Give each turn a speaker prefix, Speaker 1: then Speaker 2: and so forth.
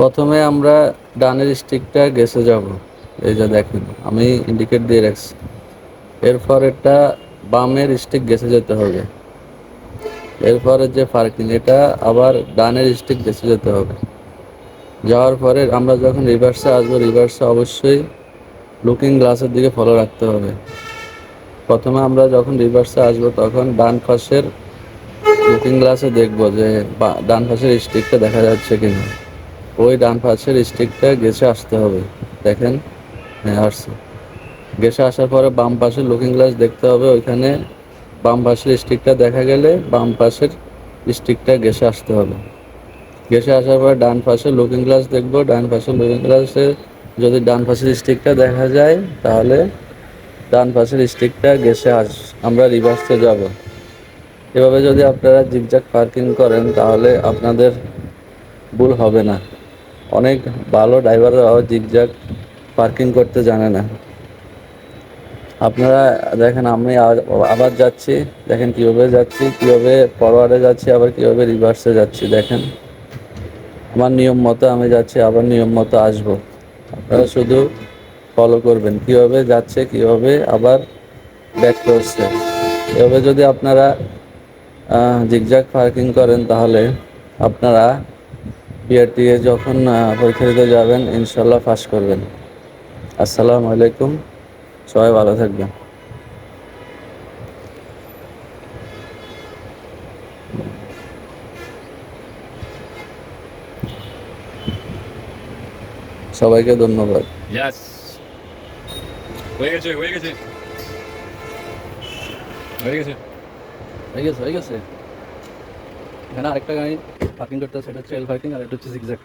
Speaker 1: প্রথমে আমরা ডানের স্টিকটা গেছে যাব। এই যে দেখেন, আমি ইন্ডিকেট দিয়ে রাখছি। এরপর এটা বামের স্টিক গেছে যেতে হবে। এরপরে যে পার্কিং এটা আবার ডানের স্টিক গেছে যেতে হবে। যাওয়ার পরে আমরা যখন রিভার্সে আসব রিভার্সে অবশ্যই লুকিং গ্লাসের দিকে ফলো রাখতে হবে। প্রথমে আমরা যখন রিভার্সে আসব, তখন ডান পাশের লুকিং গ্লাসে দেখব যে ডান পাশের স্টিকটা দেখা যাচ্ছে কিনা। ওই ডান পাশের স্টিকটা গেছে আসতে হবে। দেখেন হ্যাঁ আসছে। গেছে আসার পরে বাম পাশের লুকিং গ্লাস দেখতে হবে। ওইখানে বাম পাশের স্টিকটা দেখা গেলে বাম পাশের স্টিকটা গেছে আসতে হবে। গেছে আসার পরে ডান পাশে লুকিং গ্লাস দেখব। ডান পাশে লুকিং গ্লাসে যদি ডান পাশের স্টিকটা দেখা যায়, তাহলে ডান পাশের স্টিকটা গেছে আস, আমরা রিভার্সে যাব। এভাবে যদি আপনারা জিগজাগ পার্কিং করেন, তাহলে আপনাদের ভুল হবে না। অনেক ভালো ড্রাইভাররাও জিগজাগ পার্কিং করতে জানে না। আপনারা দেখেন আমি আবার যাচ্ছি, দেখেন কীভাবে যাচ্ছি, কীভাবে ফরওয়ার্ডে যাচ্ছি, আবার কীভাবে রিভার্সে যাচ্ছি, দেখেন। আমার নিয়ম মতো আমি যাচ্ছি, আবার নিয়ম মতো আসব। আপনারা শুধু ফলো করবেন, কীভাবে যাচ্ছে, কীভাবে আবার ব্যাক করছে। এভাবে যদি আপনারা জিগজাগ পার্কিং করেন তাহলে আপনারা বিআরটিএ যখন পরীক্ষা দিতে যাবেন ইনশাল্লাহ পাস করবেন। আসসালামু আলাইকুম। সবাই ভালো থাকবেন। সবাইকে ধন্যবাদ।
Speaker 2: হয়ে গেছে হয়ে গেছে। হয়ে গেছে
Speaker 3: হয়ে গেছে হয়ে গেছে। এখানে আরেকটা গাড়ি পার্কিং করতে সেটা হচ্ছে এল পার্কিং আর এটা হচ্ছে জিগজ্যাক